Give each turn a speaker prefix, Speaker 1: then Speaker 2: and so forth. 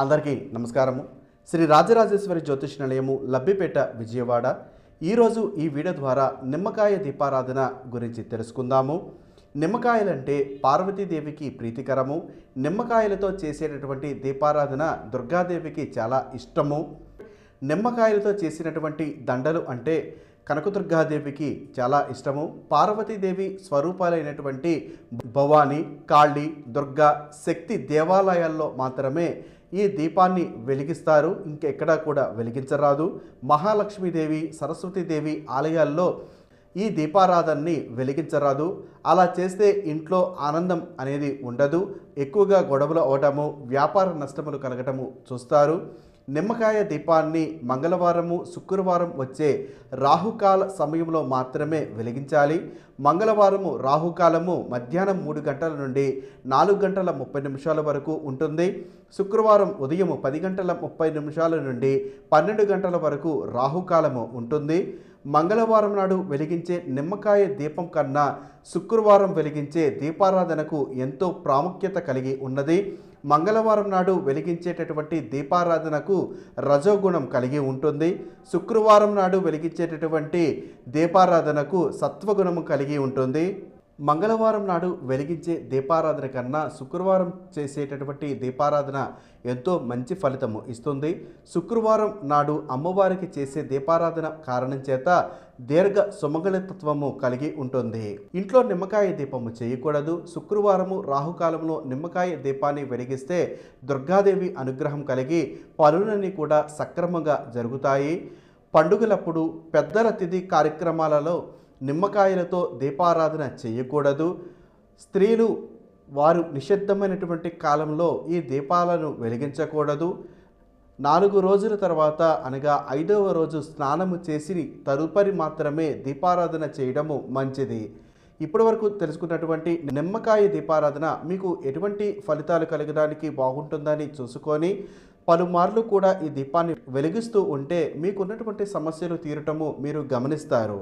Speaker 1: అందరికీ నమస్కారము. శ్రీ రాజరాజేశ్వరి జ్యోతిష్ నిలయము లబ్బిపేట విజయవాడ. ఈరోజు ఈ వీడియో ద్వారా నిమ్మకాయ దీపారాధన గురించి తెలుసుకుందాము. నిమ్మకాయలంటే పార్వతీదేవికి ప్రీతికరము. నిమ్మకాయలతో చేసేటటువంటి దీపారాధన దుర్గాదేవికి చాలా ఇష్టము. నిమ్మకాయలతో చేసినటువంటి దండలు అంటే కనకదుర్గాదేవికి చాలా ఇష్టము. పార్వతీదేవి స్వరూపాలైనటువంటి భవాని కాళీ దుర్గా శక్తి దేవాలయాల్లో మాత్రమే ఈ దీపాన్ని వెలిగిస్తారు. ఇంకెక్కడా కూడా వెలిగించరాదు. మహాలక్ష్మీదేవి సరస్వతీదేవి ఆలయాల్లో ఈ దీపారాధనని వెలిగించరాదు. అలా చేస్తే ఇంట్లో ఆనందం అనేది ఉండదు. ఎక్కువగా గొడవలు అవటము వ్యాపార నష్టములు కలగటము చూస్తారు. నిమ్మకాయ దీపాన్ని మంగళవారము శుక్రవారం వచ్చే రాహుకాల సమయంలో మాత్రమే వెలిగించాలి. మంగళవారము రాహుకాలము మధ్యాహ్నం మూడు గంటల నుండి నాలుగు గంటల ముప్పై నిమిషాల వరకు ఉంటుంది. శుక్రవారం ఉదయం పది గంటల ముప్పై నిమిషాల నుండి పన్నెండు గంటల వరకు రాహుకాలము ఉంటుంది. మంగళవారం నాడు వెలిగించే నిమ్మకాయ దీపం కన్నా శుక్రవారం వెలిగించే దీపారాధనకు ఎంతో ప్రాముఖ్యత కలిగి ఉన్నది. మంగళవారం నాడు వెలిగించేటటువంటి దీపారాధనకు రజోగుణం కలిగి ఉంటుంది. శుక్రవారం నాడు వెలిగించేటటువంటి దీపారాధనకు సత్వగుణము కలిగి ఉంటుంది. మంగళవారం నాడు వెలిగించే దీపారాధన కన్నా శుక్రవారం చేసేటటువంటి దీపారాధన ఎంతో మంచి ఫలితము ఇస్తుంది. శుక్రవారం నాడు అమ్మవారికి చేసే దీపారాధన కారణం చేత దీర్ఘ సుమంగళతత్వము కలిగి ఉంటుంది. ఇంట్లో నిమ్మకాయ దీపము చేయకూడదు. శుక్రవారము రాహుకాలంలో నిమ్మకాయ దీపాన్ని వెలిగిస్తే దుర్గాదేవి అనుగ్రహం కలిగి పనులన్నీ కూడా సక్రమంగా జరుగుతాయి. పండుగలప్పుడు పెద్దల తిథి కార్యక్రమాలలో నిమ్మకాయలతో దీపారాధన చేయకూడదు. స్త్రీలు వారు నిషిద్ధమైనటువంటి కాలంలో ఈ దీపాలను వెలిగించకూడదు. నాలుగు రోజుల తర్వాత అనగా ఐదవ రోజు స్నానము చేసి తదుపరి మాత్రమే దీపారాధన చేయడము మంచిది. ఇప్పటి వరకు తెలుసుకున్నటువంటి నిమ్మకాయ దీపారాధన మీకు ఎటువంటి ఫలితాలు కలగడానికి బాగుంటుందని చూసుకొని పలుమార్లు కూడా ఈ దీపాన్ని వెలిగిస్తూ ఉంటే మీకున్నటువంటి సమస్యలు తీరటము మీరు గమనిస్తారు.